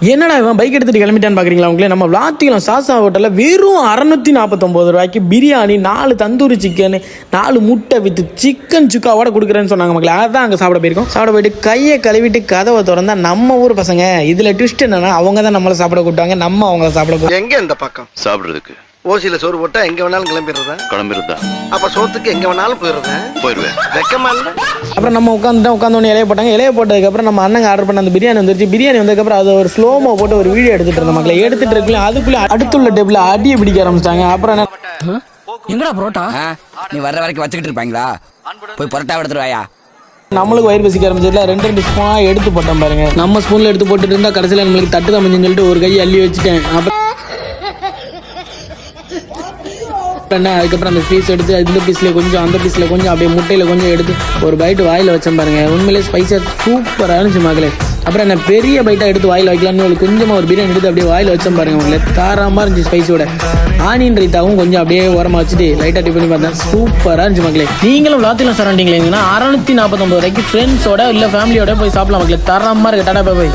என்னடா இவன் பைக் எடுத்துட்டு கிளம்பிட்டான்னு பாக்குறீங்களா உங்களே? நம்ம விளாத்திக்கலாம். சாசா ஹோட்டல்ல வெறும் அறநூத்தி நாற்பத்தொன்பது ரூபாய்க்கு பிரியாணி நாலு தந்தூரி சிக்கன் நாலு முட்டை வித்து சிக்கன் சுக்காவோட கொடுக்குறேன்னு சொன்னாங்க மக்களே. அதான் அங்கே சாப்பிட போயிருக்கோம். சாப்பிட போயிட்டு கையை கழுவிட்டு கதவை திறந்தா நம்ம ஊர் பசங்க. இதுல ட்விஸ்ட் என்னன்னா அவங்க தான் நம்மளை சாப்பிட கூட்டாங்க நம்ம அவங்கள சாப்பிட. எங்க இந்த பக்கம்? சாப்பிடுறதுக்கு. ஓசியில சோறு போட்டா எங்க வேணாலும் கிளம்பிடுறதா? கிளம்பிருந்தா அப்ப சோத்துக்கு எங்க வேணாலும் போயிடுறேன் போயிருவேன் வெக்கமா இல்ல? அப்புறம் நம்ம உட்காந்துட்டோம் உட்காந்து இலைய போட்டாங்க. இலைய போட்டதுக்கப்புறம் நம்ம அண்ணங்க ஆர்டர் பண்ண அந்த பிரியாணி வந்துருச்சு. பிரியாணி வந்ததுக்கப்புறம் அதை ஒரு ஸ்லோமோ போட்டு ஒரு வீடியோ எடுத்துட்டு இருந்த மக்களை. எடுத்துட்டு இருக்கல அதுக்குள்ள அடுத்துள்ள டேபிள் அடியை பிடிக்க ஆரம்பிச்சிட்டாங்க. அப்புறம் என்ன? எங்கடா புரோட்டா? நீ வர்ற வரைக்கும் வச்சுக்கிட்டு இருப்பாங்களா? போய் புரோட்டா எடுத்துட்டு வாயா நம்மளுக்கு வயிறு பசிக்க ஆரம்பிச்சதுல ரெண்டு ரெண்டு ஸ்பூனா எடுத்து போட்டோம் பாருங்க. நம்ம ஸ்பூன்ல எடுத்து போட்டுட்டு இருந்தா கடைசியில நம்மளுக்கு தட்டு தமிஞ்சுன்னு சொல்லிட்டு ஒரு கை அள்ளி வச்சுட்டேன். அப்புறம் என்ன அதுக்கப்புறம் அந்த பீஸ் எடுத்து இந்த பீஸில் கொஞ்சம் அந்த பீஸில் கொஞ்சம் அப்படியே முட்டையில் கொஞ்சம் எடுத்து ஒரு பைட்டு வாயில் வச்சேன் பாருங்க. உண்மையிலே ஸ்பைஸாக சூப்பராக இருந்துச்சு மகளே அப்புறம் என்ன பெரிய பைட்டாக எடுத்து வாயில் வைக்கலாம்னு ஒரு கொஞ்சமா ஒரு பிரியாணி எடுத்து அப்படியே வாயில் வச்சேன் பாருங்க உங்களை தாராளமா இருந்துச்சு ஸ்பைஸோட ஆனியன் ரைத்தாவும் கொஞ்சம் அப்படியே ஓரமா வச்சுட்டு லைட்டாக டிப் பண்ணி பார்த்தேன். சூப்பராக இருந்துச்சு மக்களே. நீங்களும் லாத்திலம் சரௌண்டிங்ல இருந்தீங்கன்னா அறநூற்றி நாற்பத்தொம்பது வரைக்கும் ஃப்ரெண்ட்ஸோட இல்லை ஃபேமிலியோட போய் சாப்பிடலாம் மக்களே. தரமா இருக்கு. டாடா போய்